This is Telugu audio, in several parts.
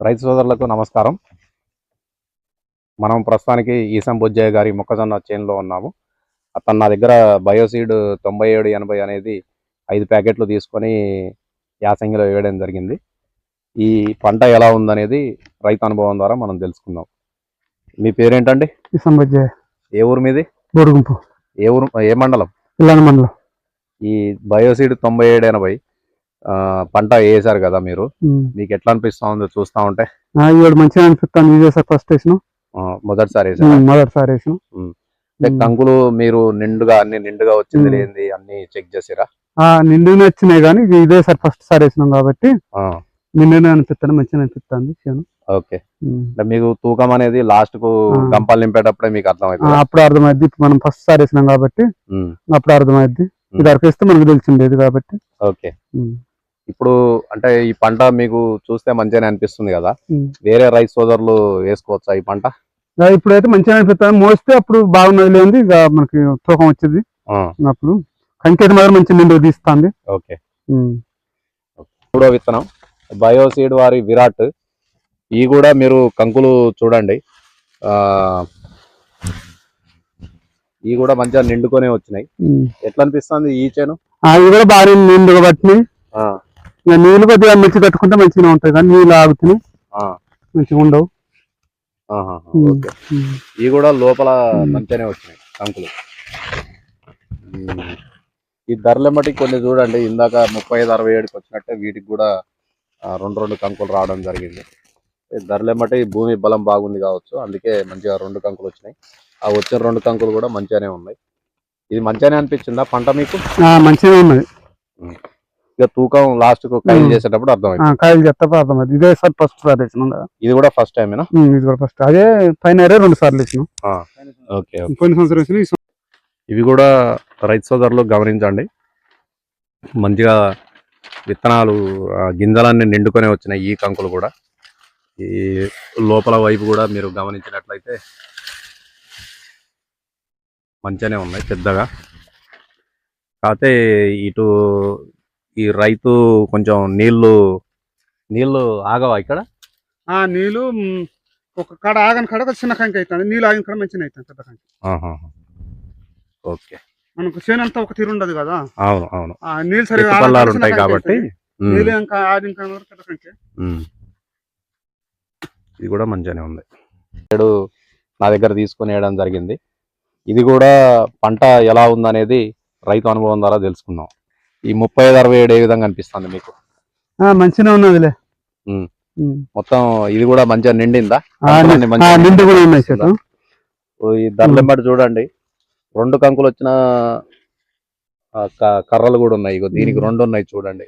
రైతు సోదరులకు నమస్కారం. మనం ప్రస్తుతానికి ఈసం బొజ్జయ్య గారి మొక్కజొన్న చేనులో ఉన్నాము. అతను నా దగ్గర బయోసీడ్ తొంభై ఏడు ఎనభై అనేది ఐదు ప్యాకెట్లు తీసుకొని యాసంగిలో వేయడం జరిగింది. ఈ పంట ఎలా ఉందనేది రైతు అనుభవం ద్వారా మనం తెలుసుకుందాం. మీ పేరేంటండి? సంబజ్జే ఏ ఊరు మీది? బొడుగుంపు. ఏ ఊరు ఏ మండలం? పిల్లల మండలం. ఈ బయోసీడ్ తొంభై ఏడు ఎనభై పంట వేసారు కదా మీరు. మీకు ఎట్లా అనిపిస్తా ఉందో చూస్తా ఉంటే. మంచిగా అనిపిస్తాను. ఇది ఫస్ట్ వేసిన. మొదటిసారి మొదటిసారి వేసిన. కంకులు మీరు నిండుగా అన్ని నిండుగా వచ్చింది. లేనిది అన్ని చెక్ చేసిరా? ఆ, నిండునే వచ్చినాయి కానీ ఇది సార్ ఫస్ట్ సారి వేసినాం కాబట్టి నిండునే అనిపిస్తాను మంచిగా అనిపిస్తుంది చేను ఓకే. మీకు తూకం అనేది లాస్ట్కు. గంపలు నింపేటప్పుడే మీకు ఆ, అర్థమవుతుంది అప్పుడు అర్థమైద్ది. ఇప్పుడు మనం ఫస్ట్ సారి వేసినాం కాబట్టి అప్పుడు అర్థమైద్ది. ఇది వరకు వేస్తే మనకు తెలిసిండేది కాబట్టి. ఓకే. ఇప్పుడు అంటే ఈ పంట మీకు చూస్తే మంచిగానే అనిపిస్తుంది కదా. వేరే రైతు సోదరులు వేసుకోవచ్చా ఈ పంట? ఇప్పుడైతే మంచిగా అనిపిస్తుంది. మోస్తే అప్పుడు బాగున్నది లేనిది ఇక మనకి తూకం వచ్చింది. అప్పుడు కంకేటి మాత్రం మంచి నిండు తీస్తుంది. ఓకే. మూడో విత్తనం బయోసీడ్ వారి విరాట్. ఈ కూడా మీరు కంకులు చూడండి. ఈ కూడా మంచిగా నిండుకొనే వచ్చినాయి. ఎట్లా అనిపిస్తుంది ఈ చేను? అవి కూడా బాగా నిండుగా పట్టినాయి. ఇక నీళ్ళు కొద్దిగా మంచి కట్టుకుంటే మంచిగా ఉంటాయి కానీ నీళ్ళు ఆగుతున్నాయి ఆ, మంచిగా ఉండవు. ఇవి కూడా లోపల మంచిగానే వచ్చినాయి కంకులు. ఈ ధరలెమ్మటి కొన్ని చూడండి ఇందాక ముప్పై ఐదు అరవై ఏడుకి వచ్చినట్టే వీటికి కూడా రెండు రెండు కంకులు రావడం జరిగింది. ఈ ధరలెమ్మటి భూమి బలం బాగుంది కావచ్చు అందుకే మంచిగా రెండు కంకులు వచ్చినాయి. ఆ వచ్చిన రెండు కంకులు కూడా మంచిగానే ఉన్నాయి. ఇది మంచిగానే అనిపించిందా పంట మీకు? ఆ, మంచిగా ఉన్నది. ఇక తూకం లాస్ట్కు కైలు. చేసేటప్పుడు అర్థమైంది. కాయలు చెత్త అర్థమైంది. ఇదే సార్ ఫస్ట్ సార్ వేసినాం కదా? ఇది కూడా ఫస్ట్ టైమేనా ఉమ్, ఇది కూడా ఫస్ట్ అదే పైన రెండు సార్లు వేసినాం ఓకే పోయిన సంవత్సరం వేసిన ఇవి కూడా రైతు సోదరులు గమనించండి. మంచిగా విత్తనాలు గింజలన్నీ నిండుకొని వచ్చినాయి ఈ కంకులు కూడా. ఈ లోపల వైపు కూడా మీరు గమనించినట్లయితే మంచిగానే ఉన్నాయి పెద్దగా. కాకపోతే ఇటు ఈ రైతు కొంచెం నీళ్ళు నీళ్ళు ఆగవా ఇక్కడ? ఆ నీళ్ళు మ్, ఒక కాడ ఆగని కాడ ఒక చిన్న కంకి అవుతుంది నీళ్ళు ఆగిన కాడ మంచిగా అవుతుంది పెద్ద కంకి. ఓకే. మనకు చేను అంతా ఒక తీరు ఉండదు కదా? అవును అవును. ఆ నీళ్ళు సరిగా ఉంటాయి కాబట్టి. నీళ్ళు ఇంకా కాడ పెద్ద కంకి. ఇది కూడా మంచిగానే ఉంది. ఏడు నా దగ్గర తీసుకుని వేయడం జరిగింది. ఇది కూడా పంట ఎలా ఉందనేది రైతు అనుభవం ద్వారా తెలుసుకుందాం. ఈ ముప్పై ఐదు అరవై ఏడు ఏ విధంగా అనిపిస్తుంది మీకు? మంచిగా ఉన్నదిలే. మొత్తం ఇది కూడా మంచిగా నిండిందా? నిండు కూడా ఉన్నాయి? చెట్టు ఈ ధరలెంబడి చూడండి. రెండు కంకులు వచ్చిన కర్రలు కూడా ఉన్నాయి. ఇగో దీనికి. రెండు ఉన్నాయి చూడండి.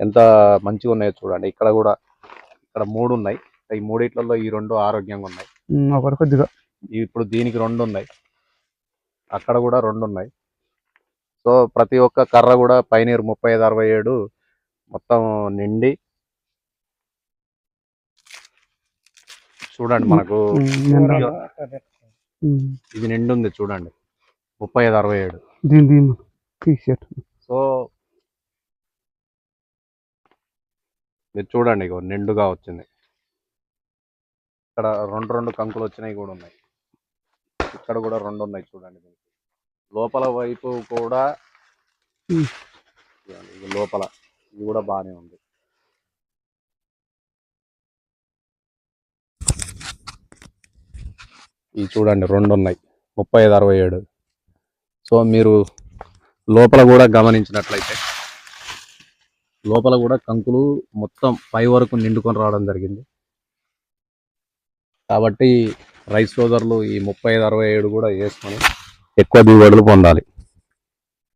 ఎంత మంచిగా ఉన్నాయో చూడండి. ఇక్కడ కూడా ఇక్కడ మూడు ఉన్నాయి. ఈ మూడిట్లలో ఈ రెండు ఆరోగ్యంగా ఉన్నాయి. కొద్దిగా. ఇప్పుడు దీనికి రెండు ఉన్నాయి. అక్కడ కూడా రెండు ఉన్నాయి. సో ప్రతి ఒక్క కర్ర కూడా పైనీరు ముప్పై ఐదు అరవై ఏడు మొత్తం నిండి చూడండి మనకు ఇది నిండి. ఉంది చూడండి. ముప్పై ఐదు అరవై ఏడు సో మీరు చూడండి ఇగో నిండుగా వచ్చింది. ఇక్కడ రెండు రెండు కంకులు వచ్చినాయి కూడా ఉన్నాయి. ఇక్కడ కూడా రెండు ఉన్నాయి చూడండి లోపల వైపు కూడా ఇది లోపల. ఇది కూడా బాగానే ఉంది. ఇవి చూడండి రెండు ఉన్నాయి. ముప్పై ఐదు అరవై ఏడు. సో మీరు లోపల కూడా గమనించినట్లయితే లోపల కూడా కంకులు మొత్తం పై వరకు నిండుకొని రావడం జరిగింది. కాబట్టి రైస్ సోదరులు ఈ ముప్పై ఐదు అరవై ఏడు కూడా వేసుకొని ఎక్కువ దిగుబడులు పొందాలి.